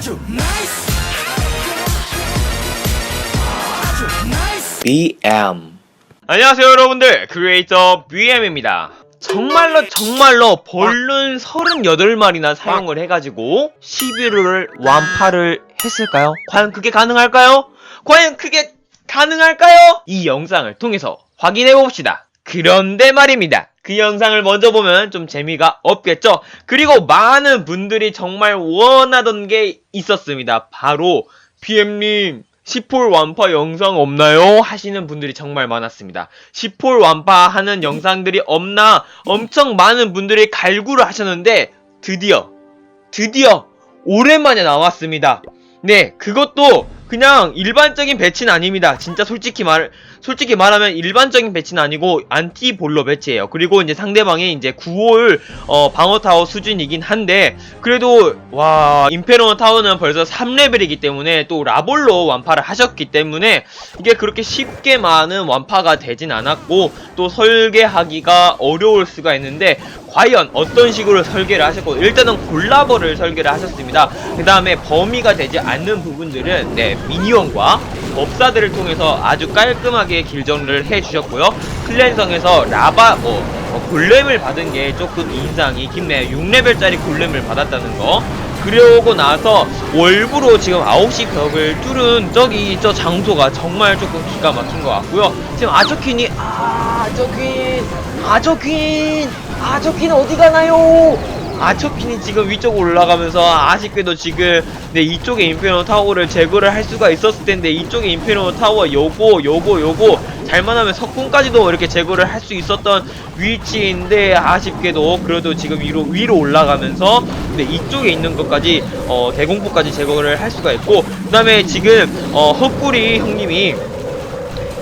아주 나이스 아주 나이스 BM 안녕하세요 여러분들 크리에이터 BM입니다 정말로 정말로 벌룬 38마리나 사용을 해가지고 11호를 완파를 했을까요? 과연 그게 가능할까요? 과연 그게 가능할까요? 이 영상을 통해서 확인해 봅시다 그런데 말입니다 그 영상을 먼저 보면 좀 재미가 없겠죠? 그리고 많은 분들이 정말 원하던 게 있었습니다 바로 BM님 10홀 완파 영상 없나요? 하시는 분들이 정말 많았습니다. 10홀 완파 하는 영상들이 없나 엄청 많은 분들이 갈구를 하셨는데 드디어 드디어 오랜만에 나왔습니다. 네, 그것도 그냥 일반적인 배치는 아닙니다. 진짜 솔직히 말 솔직히 말하면 일반적인 배치는 아니고 안티 볼러 배치예요. 그리고 이제 상대방이 이제 9홀 어, 방어 타워 수준이긴 한데 그래도 와 임페로 타워는 벌써 3레벨이기 때문에 또 라볼로 완파를 하셨기 때문에 이게 그렇게 쉽게 많은 완파가 되진 않았고 또 설계하기가 어려울 수가 있는데 과연 어떤 식으로 설계를 하셨고 일단은 콜라보를 설계를 하셨습니다. 그 다음에 범위가 되지 않는 부분들은 네 미니언과 법사들을 통해서 아주 깔끔하게 길정을 해주셨고요. 클랜성에서 라바 어, 어, 골렘을 받은 게 조금 인상이 깊네요. 6레벨짜리 골렘을 받았다는 거. 그러고 나서 월부로 지금 9시 벽을 뚫은 저기 저 장소가 정말 조금 기가 막힌 것 같고요. 지금 아저퀸이 아저퀸 아저퀸 아저퀸 어디 가나요? 아저퀸이 지금 위쪽으로 올라가면서 아쉽게도 지금 네 이쪽에 인페노 타워를 제거를 할 수가 있었을 텐데 이쪽에 인페노 타워 요거 요거 요거 잘만하면 석궁까지도 이렇게 제거를 할 수 있었던 위치인데 아쉽게도 그래도 지금 위로 위로 올라가면서 네 이쪽에 있는 것까지 어 대공포까지 제거를 할 수가 있고 그 다음에 지금 어 헛구리 형님이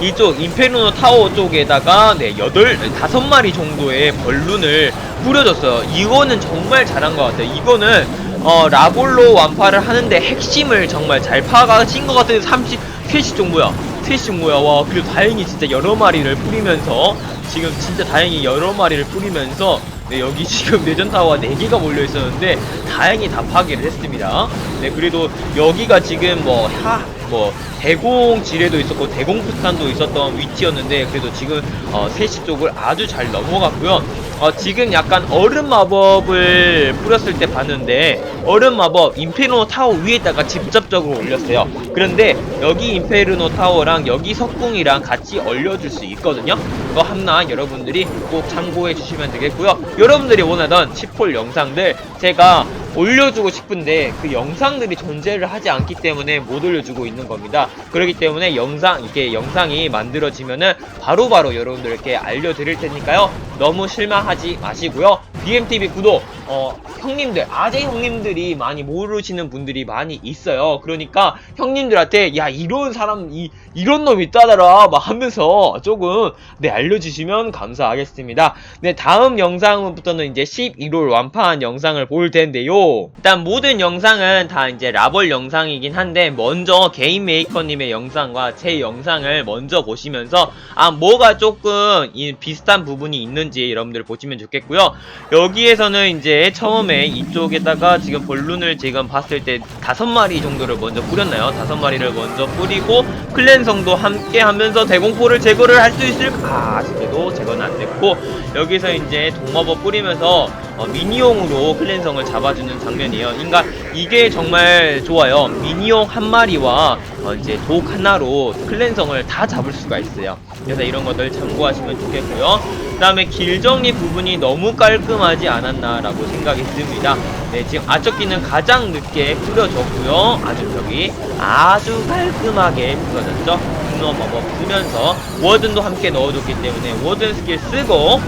이쪽 인페르노 타워 쪽에다가 네 여덟 다섯 마리 정도의 벌룬을 뿌려줬어요. 이거는 정말 잘한 것 같아요. 이거는 어 라볼로 완파를 하는데 핵심을 정말 잘 파악하신 것 같은 30 셋이 좀 뭐야? 셋이 뭐야? 와 그리고 다행히 진짜 여러 마리를 뿌리면서 지금 진짜 다행히 여러 마리를 뿌리면서 네, 여기 지금 내전 타워가 4개가 몰려 있었는데 다행히 다 파괴를 했습니다. 네, 그래도 여기가 지금 뭐 하, 뭐 대공 지뢰도 있었고 대공 부탄도 있었던 위치였는데 그래도 지금 어, 세시 쪽을 아주 잘 넘어갔고요. 어, 지금 약간 얼음 마법을 뿌렸을 때 봤는데 얼음 마법 인페르노 타워 위에다가 직접적으로 올렸어요. 그런데 여기 인페르노 타워랑 여기 석궁이랑 같이 얼려줄 수 있거든요. 그거 하나 여러분들이 꼭 참고해 주시면 되겠고요. 여러분들이 원하던 10홀 영상들 제가 올려주고 싶은데 그 영상들이 존재를 하지 않기 때문에 못 올려주고 있는 겁니다. 그렇기 때문에 영상 이게 영상이 만들어지면은 바로바로 여러분들께 알려드릴 테니까요. 너무 실망하지 마시고요. BMTV 구독 어 형님들 아재 형님들이 많이 모르시는 분들이 많이 있어요. 그러니까 형님들한테 야 이런 사람 이 이런 놈 있다더라 막 하면서 조금 네 알려주시면 감사하겠습니다. 네 다음 영상부터는 이제 11월 완파한 영상을 볼 텐데요. 일단 모든 영상은 다 이제 라벌 영상이긴 한데 먼저 개인 메이커님의 영상과 제 영상을 먼저 보시면서 아 뭐가 조금 이 비슷한 부분이 있는지 여러분들 보시면 좋겠고요. 여기에서는 이제 처음에 이쪽에다가 지금 벌룬을 지금 봤을 때 다섯 마리 정도를 먼저 뿌렸나요? 다섯 마리를 먼저 뿌리고 클 랜성도 함께 하면서 대공포를 제거를 할 수 있을까? 아, 아쉽게도 제거는 안 됐고 여기서 이제 동마법 뿌리면서 어, 미니용으로 클랜성을 잡아주는 장면이에요. 그러니까 이게 정말 좋아요. 미니용 한 마리와 어, 이제 독 하나로 클랜성을 다 잡을 수가 있어요. 그래서 이런 것들 참고하시면 좋겠고요. 그 다음에 길 정리 부분이 너무 깔끔하지 않았나라고 생각이 듭니다. 네, 지금 아적기는 가장 늦게 뿌려졌고요. 아주 벽이 아주 깔끔하게 뿌려졌죠. 분노 마법 쓰면서 워든도 함께 넣어줬기 때문에 워든 스킬 쓰고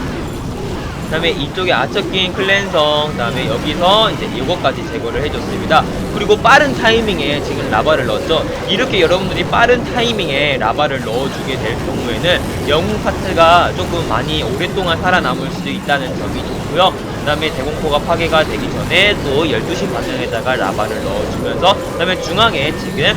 그 다음에 이쪽에 아처낀 클랜성 그 다음에 여기서 이제 이거까지 제거를 해줬습니다. 그리고 빠른 타이밍에 지금 라바를 넣었죠. 이렇게 여러분들이 빠른 타이밍에 라바를 넣어주게 될 경우에는 영웅 파트가 조금 많이 오랫동안 살아남을 수 있다는 점이 좋고요. 그 다음에 대공포가 파괴가 되기 전에 또 12시 방향에다가 라바를 넣어주면서 그 다음에 중앙에 지금 네,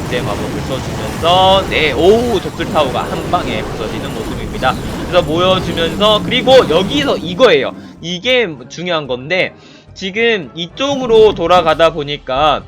국제 마법을 써주면서 네 오우 독들타워가 한 방에 부서지는 모습입니다 그래서 모여주면서 그리고 여기서 이거예요. 이게 중요한 건데 지금 이쪽으로 돌아가다 보니까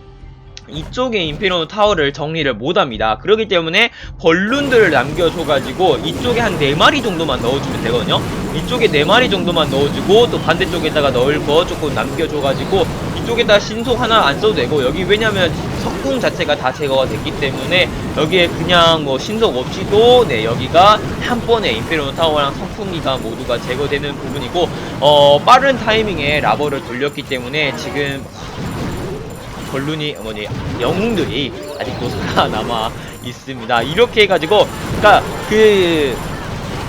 이쪽에 인피니온 타워를 정리를 못합니다. 그렇기 때문에 벌룬들을 남겨줘가지고 이쪽에 한 4마리 정도만 넣어주면 되거든요. 이쪽에 4마리 정도만 넣어주고 또 반대쪽에다가 넣을 거 조금 남겨줘가지고 이쪽에다 신속 하나 안 써도 되고 여기 왜냐면 석궁 자체가 다 제거가 됐기 때문에 여기에 그냥 뭐 신속 없이도 네 여기가 한 번에 인페리온 타워랑 석궁기가 모두가 제거되는 부분이고 어 빠른 타이밍에 라버를 돌렸기 때문에 지금 벌룬이 뭐니 영웅들이 아직도 살아남아 있습니다. 이렇게 해가지고 그러니까 그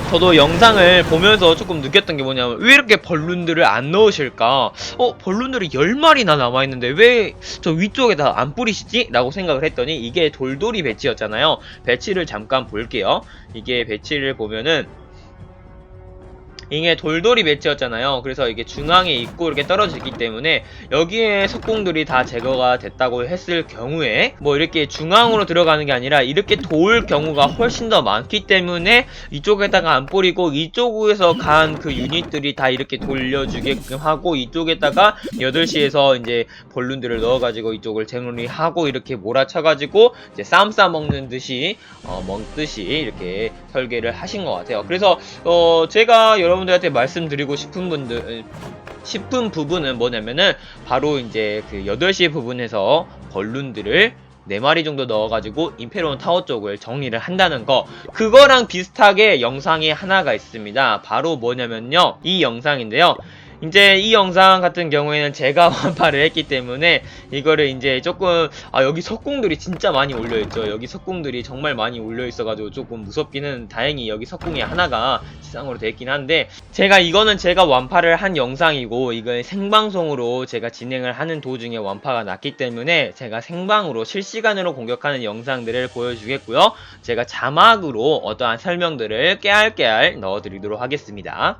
저도 영상을 보면서 조금 느꼈던 게 뭐냐면 왜 이렇게 벌룬들을 안 넣으실까? 어 벌룬들이 10마리나 남아있는데 왜 저 위쪽에 다 안 뿌리시지? 라고 생각을 했더니 이게 돌돌이 배치였잖아요. 배치를 잠깐 볼게요. 이게 배치를 보면은 이게 돌돌이 배치였잖아요. 그래서 이게 중앙에 있고 이렇게 떨어지기 때문에 여기에 석궁들이 다 제거가 됐다고 했을 경우에 뭐 이렇게 중앙으로 들어가는 게 아니라 이렇게 도울 경우가 훨씬 더 많기 때문에 이쪽에다가 안 뿌리고 이쪽에서 간 그 유닛들이 다 이렇게 돌려주게끔 하고 이쪽에다가 8시에서 이제 볼룬들을 넣어가지고 이쪽을 정리하고 이렇게 몰아쳐가지고 이제 쌈 싸먹는 듯이 어, 먹듯이 이렇게 설계를 하신 것 같아요. 그래서 어, 제가 여러분 들한테 말씀드리고 싶은 분들, 싶은 부분은 뭐냐면은, 바로 이제 그 8시 부분에서 벌룬들을 4마리 정도 넣어가지고 임페리온 타워 쪽을 정리를 한다는 거. 그거랑 비슷하게 영상이 하나가 있습니다. 바로 뭐냐면요. 이 영상인데요 이제 이 영상 같은 경우에는 제가 완파를 했기 때문에 이거를 이제 조금 아 여기 석궁들이 진짜 많이 올려있죠. 여기 석궁들이 정말 많이 올려있어가지고 조금 무섭기는 다행히 여기 석궁이 하나가 지상으로 되어 있긴 한데 제가 이거는 제가 완파를 한 영상이고 이걸 생방송으로 제가 진행을 하는 도중에 완파가 났기 때문에 제가 생방으로 실시간으로 공격하는 영상들을 보여주겠고요. 제가 자막으로 어떠한 설명들을 깨알깨알 넣어드리도록 하겠습니다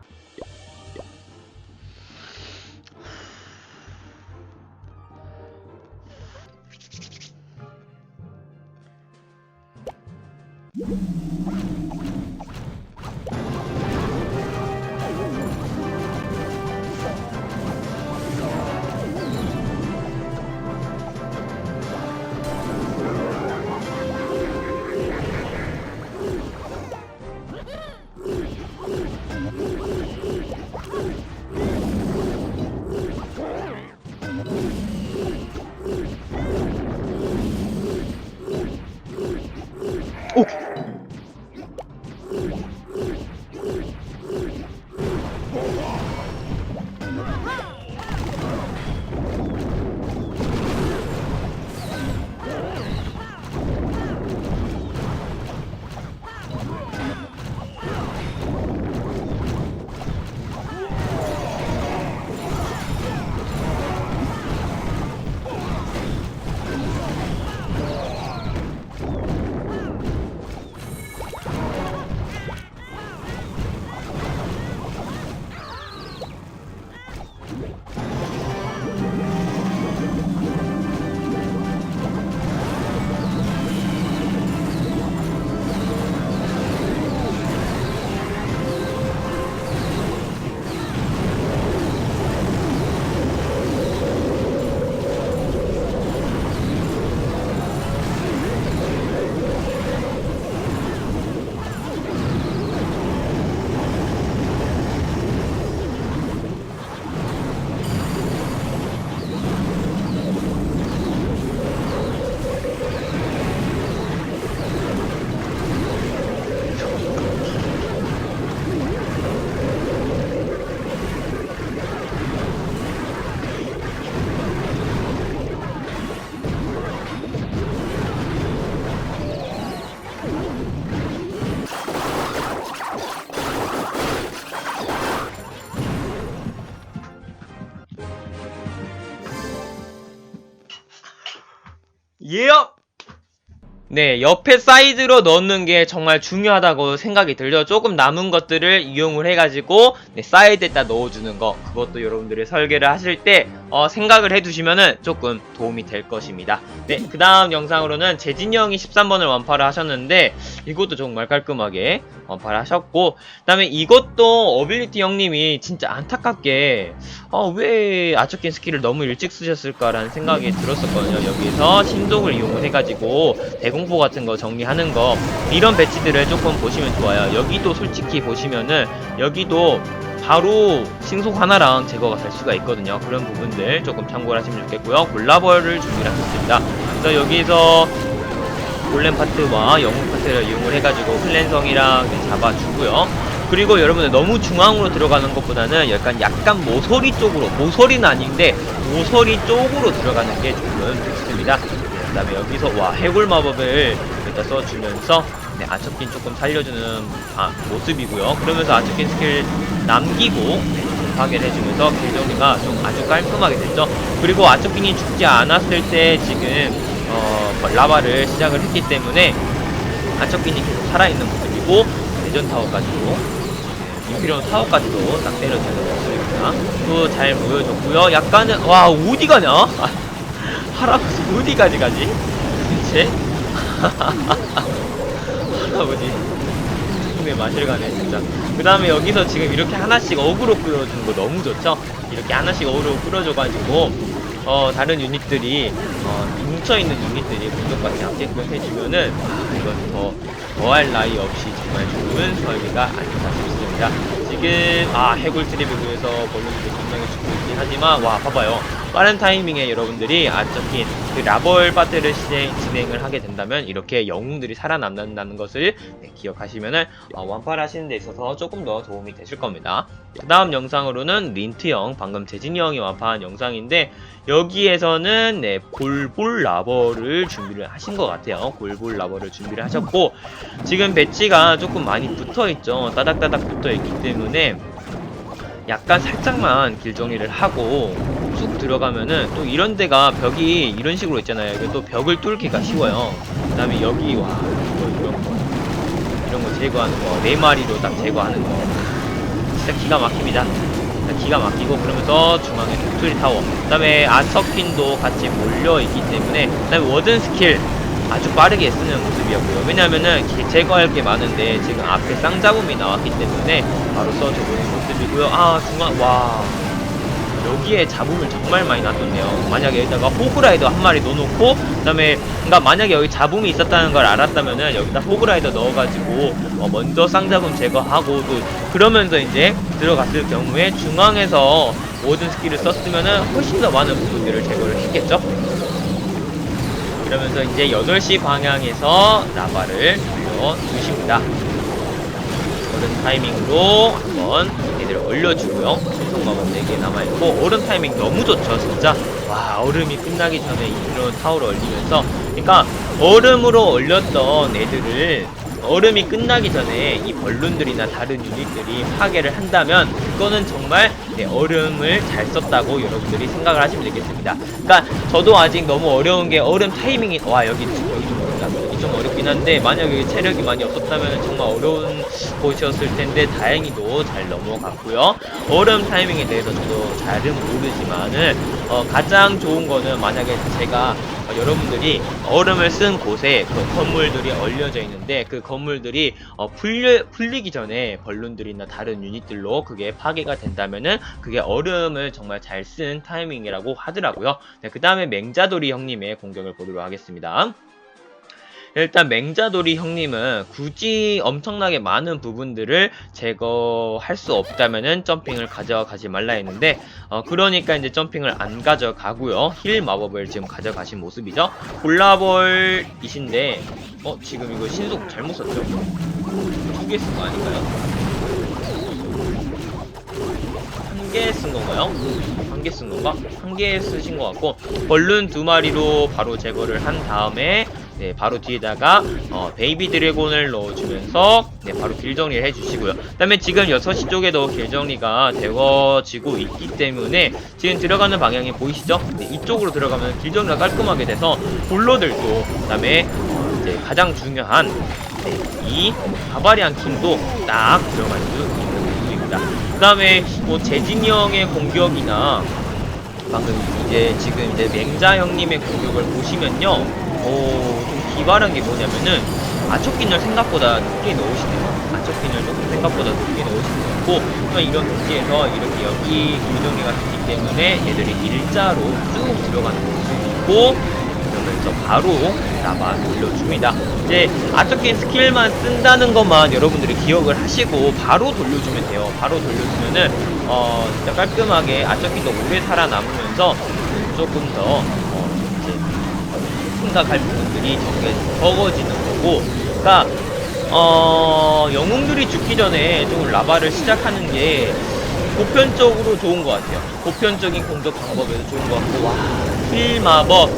네, 옆에 사이드로 넣는 게 정말 중요하다고 생각이 들죠. 조금 남은 것들을 이용을 해가지고, 네, 사이드에다 넣어주는 거. 그것도 여러분들이 설계를 하실 때, 어, 생각을 해두시면은 조금 도움이 될 것입니다. 네, 그 다음 영상으로는 재진이 형이 13번을 완파를 하셨는데, 이것도 정말 깔끔하게 완파를 하셨고, 그 다음에 이것도 어빌리티 형님이 진짜 안타깝게, 어, 왜 아처킨 스킬을 너무 일찍 쓰셨을까라는 생각이 들었었거든요. 여기서 신속을 이용을 해가지고, 대공 포 같은 거 정리하는 거, 이런 배치들을 조금 보시면 좋아요. 여기도 솔직히 보시면은, 여기도 바로 신속 하나랑 제거가 될 수가 있거든요. 그런 부분들 조금 참고를 하시면 좋겠고요. 골라벌을 준비를 하셨습니다. 그래서 여기서 골렘 파트와 영웅 파트를 이용을 해가지고 클랜성이랑 이제 잡아주고요. 그리고 여러분들 너무 중앙으로 들어가는 것보다는 약간 약간 모서리 쪽으로 모서리는 아닌데 모서리 쪽으로 들어가는 게 조금 좋습니다. 그 다음에 여기서 와 해골 마법을 일단 써주면서 네, 아처킨 조금 살려주는 아, 모습이고요. 그러면서 아처킨 스킬 남기고 파괴를 해주면서 길 정리가 좀 아주 깔끔하게 됐죠. 그리고 아처킨이 죽지 않았을 때 지금 어, 라바를 시작을 했기 때문에 아처킨이 계속 살아있는 모습이고 대전 타워까지도 인피리온 타워까지도 딱 때려주는 모습입니다. 또 잘 보여줬고요. 약간은 와 어디 가냐? 아, 할아버지 어디까지 가지? 대체 할아버지 꿈에 마실 가네 진짜. 그 다음에 여기서 지금 이렇게 하나씩 어그로 끌어주는 거 너무 좋죠? 이렇게 하나씩 어그로 끌어줘가지고 어, 다른 유닛들이, 어, 뭉쳐있는 유닛들이 공격받지 않게끔 해주면은, 아, 이건 더, 더할 나위 없이 정말 좋은 설계가 아닌가 싶습니다. 지금, 아, 해골 트랩에 의해서 벌룬들이 굉장히 죽고 있긴 하지만, 와, 봐봐요. 빠른 타이밍에 여러분들이 안적힌 그 라벌 바트를 진행, 진행을 하게 된다면, 이렇게 영웅들이 살아남는다는 것을 네, 기억하시면은, 어, 완파를 하시는 데 있어서 조금 더 도움이 되실 겁니다. 그 다음 영상으로는 린트 형, 방금 재진이 형이 완파한 영상인데, 여기에서는 네, 골볼 라버를 준비를 하신 것 같아요. 골볼 라버를 준비를 하셨고 지금 배치가 조금 많이 붙어 있죠. 따닥따닥 붙어 있기 때문에 약간 살짝만 길 정리를 하고 쑥 들어가면은 또 이런 데가 벽이 이런 식으로 있잖아요. 이게 또 벽을 뚫기가 쉬워요. 그 다음에 여기 와 이거 이런 거 이런 거 제거하는 거 네 마리로 딱 제거하는 거 진짜 기가 막힙니다. 기가 막히고 그러면서 중앙에 독수리 타워 그 다음에 아처킨도 같이 몰려있기 때문에 그 다음에 워든 스킬 아주 빠르게 쓰는 모습이었고요 왜냐면은 기- 제거할 게 많은데 지금 앞에 쌍잡음이 나왔기 때문에 바로 써주는 모습이고요 아 중앙 와 여기에 잡음을 정말 많이 놔뒀네요. 만약에 여기다가 호그라이더 한 마리 넣어놓고, 그 다음에, 그니까 만약에 여기 잡음이 있었다는 걸 알았다면은 여기다 호그라이더 넣어가지고, 어, 먼저 쌍잡음 제거하고, 또, 그러면서 이제 들어갔을 경우에 중앙에서 모든 스킬을 썼으면은 훨씬 더 많은 부분들을 제거를 했겠죠? 그러면서 이제 8시 방향에서 라바를 올려주십니다. 얼음 타이밍으로 한번 얘들을 얼려주고요. 신속마법 4개 남아있고, 얼음 타이밍 너무 좋죠, 진짜. 와, 얼음이 끝나기 전에 이런 타워를 얼리면서, 그러니까 얼음으로 얼렸던 애들을 얼음이 끝나기 전에 이 벌룬들이나 다른 유닛들이 파괴를 한다면 그거는 정말 네, 얼음을 잘 썼다고 여러분들이 생각을 하시면 되겠습니다. 그러니까 저도 아직 너무 어려운 게 얼음 타이밍이 와 여기 여기 좀 어렵긴 한데 만약에 체력이 많이 없었다면 정말 어려운 곳이었을 텐데 다행히도 잘 넘어갔고요. 얼음 타이밍에 대해서 저도 잘은 모르지만은 어, 가장 좋은 거는 만약에 제가 어, 여러분들이 얼음을 쓴 곳에 그 건물들이 얼려져 있는데 그 건물들이 어, 풀려, 풀리기 전에 벌룬들이나 다른 유닛들로 그게 파괴가 된다면은 그게 얼음을 정말 잘 쓴 타이밍이라고 하더라고요. 네, 그 다음에 맹자돌이 형님의 공격을 보도록 하겠습니다. 일단 맹자돌이 형님은 굳이 엄청나게 많은 부분들을 제거할 수 없다면은 점핑을 가져가지 말라 했는데 어 그러니까 이제 점핑을 안 가져가고요 힐 마법을 지금 가져가신 모습이죠 골라볼이신데 어 지금 이거 신속 잘못 썼죠 두 개 쓴 거 아닌가요? 한 개 쓴 건가요? 한 개 쓴 건가? 한 개 쓰신 것 같고 벌룬 두 마리로 바로 제거를 한 다음에 네, 바로 뒤에다가 어, 베이비 드래곤을 넣어주면서 네, 바로 길 정리를 해주시고요. 그 다음에 지금 6시 쪽에도 길 정리가 되어지고 있기 때문에 지금 들어가는 방향이 보이시죠? 네, 이쪽으로 들어가면 길 정리가 깔끔하게 돼서 볼러들도 그 다음에 어, 이제 가장 중요한 네, 이 바바리안 킹도 딱 들어갈 수 있는 부분입니다. 그 다음에 뭐 재진이 형의 공격이나 방금 이제 지금 이제 맹자 형님의 공격을 보시면요, 어, 좀 기발한 게 뭐냐면은 아초킨을 생각보다 높게 넣으시네요. 아초킨을 조금 생각보다 높게 넣으시는 것 같고, 이런 경기에서 이렇게 여기 골정리가 됐기 때문에 얘들이 일자로 쭉 들어가는 모습이 있고, 그러면서 바로 나바 돌려줍니다. 이제 아초킨 스킬만 쓴다는 것만 여러분들이 기억을 하시고 바로 돌려주면 돼요. 바로 돌려주면은 어 진짜 깔끔하게 아초킨도 오래 살아남으면서 조금 더 생각할 부분들이 적어지는 거고, 그러니까 어 영웅들이 죽기 전에 좀 라바를 시작하는 게 보편적으로 좋은 것 같아요. 보편적인 공격 방법에도 좋은 것 같고, 와, 힐 마법,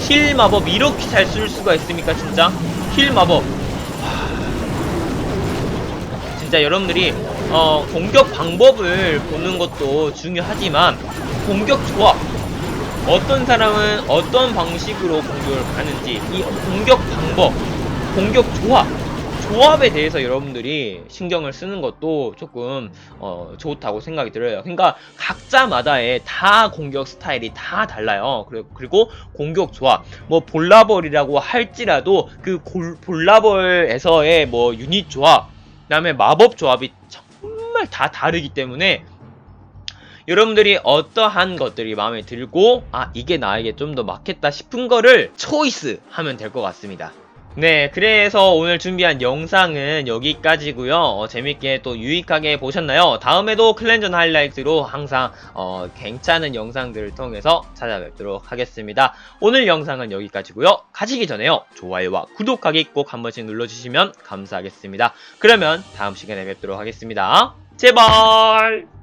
힐 마법 이렇게 잘 쓸 수가 있습니까, 진짜? 힐 마법. 와, 진짜 여러분들이 어, 공격 방법을 보는 것도 중요하지만 공격 조합 어떤 사람은 어떤 방식으로 공격을 하는지 이 공격 방법 공격 조합 조합에 대해서 여러분들이 신경을 쓰는 것도 조금 어, 좋다고 생각이 들어요. 그러니까 각자마다의 다 공격 스타일이 다 달라요. 그리고, 공격 조합 뭐 볼라벌이라고 할지라도 그 골- 볼라벌에서의 뭐 유닛 조합 그다음에 마법 조합이 정말 다 다르기 때문에 여러분들이 어떠한 것들이 마음에 들고 아 이게 나에게 좀 더 맞겠다 싶은 거를 초이스 하면 될 것 같습니다. 네, 그래서 오늘 준비한 영상은 여기까지고요. 어, 재밌게 또 유익하게 보셨나요? 다음에도 클렌전 하이라이트로 항상 어, 괜찮은 영상들을 통해서 찾아뵙도록 하겠습니다. 오늘 영상은 여기까지고요. 가시기 전에요. 좋아요와 구독하기 꼭 한 번씩 눌러주시면 감사하겠습니다. 그러면 다음 시간에 뵙도록 하겠습니다. 제발!